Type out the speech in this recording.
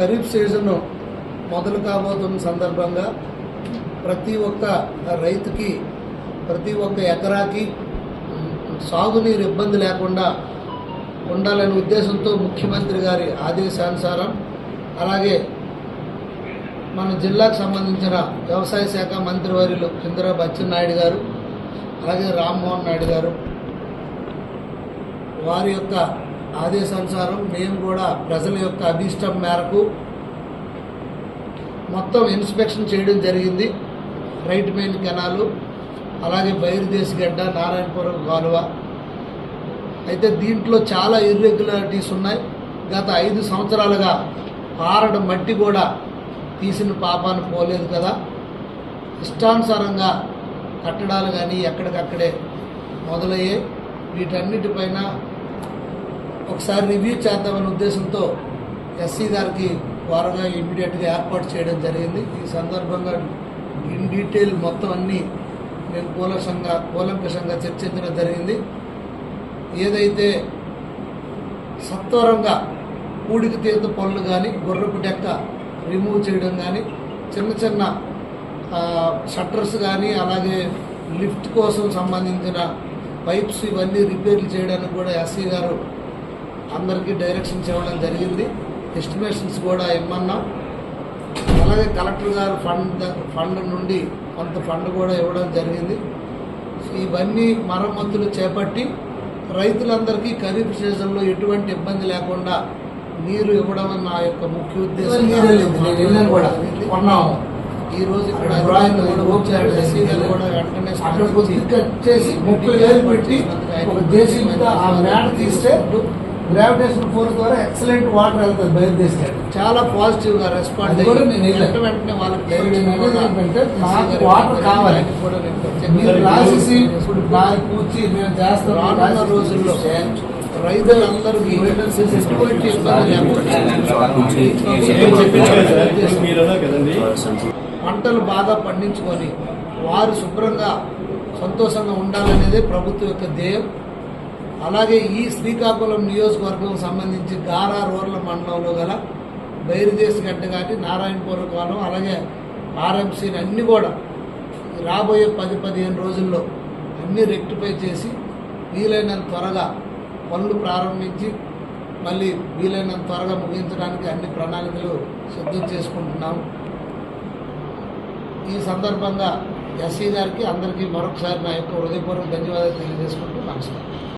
Kharif season మొదలు కాబోతున్న సందర్భంగా ప్రతి ఒక్క రైతుకి ప్రతి ఒక్క ఎకరాకి సాగునీరు ఇబ్బంది లేకుండా ఉండాలనే ఉద్దేశంతో ముఖ్యమంత్రి గారి ఆదేశానుసారం అలాగే మన జిల్లాకు సంబంధించిన వ్యవసాయ శాఖ మంత్రివర్యులు చంద్రబాబు అచ్చెన్నాయుడు గారు అలాగే రామ్మోహన్ నాయుడు గారు వారి యొక్క ఆదేశానుసారం మేము కూడా ప్రజల యొక్క అభిష్టం మేరకు మొత్తం ఇన్స్పెక్షన్ చేయడం జరిగింది. రైట్ మెయిన్ కెనాలు అలాగే బైరుదేశగడ్డ నారాయణపురం కాలువ. అయితే దీంట్లో చాలా ఇర్రెగ్యులారిటీస్ ఉన్నాయి. గత ఐదు సంవత్సరాలుగా పారడం మట్టి కూడా తీసిన పాపాను పోలేదు కదా. ఇష్టానుసారంగా కట్టడాలు కానీ ఎక్కడికక్కడే మొదలయ్యాయి. వీటన్నిటిపైన ఒకసారి రివ్యూ చేద్దామనే ఉద్దేశంతో ఎస్సీ గారికి వారుగా ఇమీడియట్గా ఏర్పాటు చేయడం జరిగింది. ఈ సందర్భంగా ఇన్ డీటెయిల్ మొత్తం అన్నీ మేము కూలంకషంగా కూలంకషంగా చర్చించడం జరిగింది. ఏదైతే సత్వరంగా పూడికి తీత పనులు కానీ గుర్రపు డెక్క రిమూవ్ చేయడం కానీ చిన్న చిన్న షట్టర్స్ కానీ అలాగే లిఫ్ట్ కోసం సంబంధించిన పైప్స్ ఇవన్నీ రిపేర్లు చేయడానికి కూడా ఎస్సీ గారు అందరికీ డైరెక్షన్స్ ఇవ్వడం జరిగింది. ఎస్టిమేషన్స్ కూడా ఇమ్మన్నాం. అలాగే కలెక్టర్ గారు ఫండ్ ఫండ్ నుండి కొంత ఫండ్ కూడా ఇవ్వడం జరిగింది. ఇవన్నీ మరమ్మతులు చేపట్టి రైతులందరికీ ఖరీఫ్ సీజన్లో ఎటువంటి ఇబ్బంది లేకుండా నీరు ఇవ్వడం నా యొక్క ముఖ్య ఉద్దేశం. ఈ రోజు ఇక్కడ కూడా వెంటనే చేసి ముప్పై వేలు పెట్టి ఆ మేడ తీస్తే గ్రావిటేషన్ ఫోర్స్ ద్వారా ఎక్సలెంట్ వాటర్ వెళ్తుంది బయలుదేశాడు చాలా పాజిటివ్గా రెస్పాండ్ కూడా నేను వెంటనే వాళ్ళకి నేను ఏంటంటే నాకు వాటర్ కావాలి. నేను మీరు రాసేసి నాకు కూర్చి మేము చేస్తాం. రానున్న రోజుల్లో రైతులందరికీ ఎటువంటి ఇబ్బంది లేకుండా పంటలు బాగా పండించుకొని వారు శుభ్రంగా సంతోషంగా ఉండాలనేదే ప్రభుత్వం యొక్క ధ్యేయం. అలాగే ఈ శ్రీకాకుళం నియోజకవర్గం సంబంధించి గారా రోర్ల మండలంలో గల బైరుదేశ్ గడ్డ కానీ నారాయణపురం కాలం అలాగే ఆర్ఎంసీని అన్నీ కూడా రాబోయే పది పదిహేను రోజుల్లో అన్నీ రెక్టిఫై చేసి వీలైనంత త్వరగా పనులు ప్రారంభించి మళ్ళీ వీలైనంత త్వరగా ముగించడానికి అన్ని ప్రణాళికలు సిద్ధం చేసుకుంటున్నాము ఈ సందర్భంగా ఎస్సీ గారికి అందరికీ మరొకసారి నా యొక్క హృదయపూర్వక ధన్యవాదాలు తెలియజేసుకుంటూ నమస్కారం.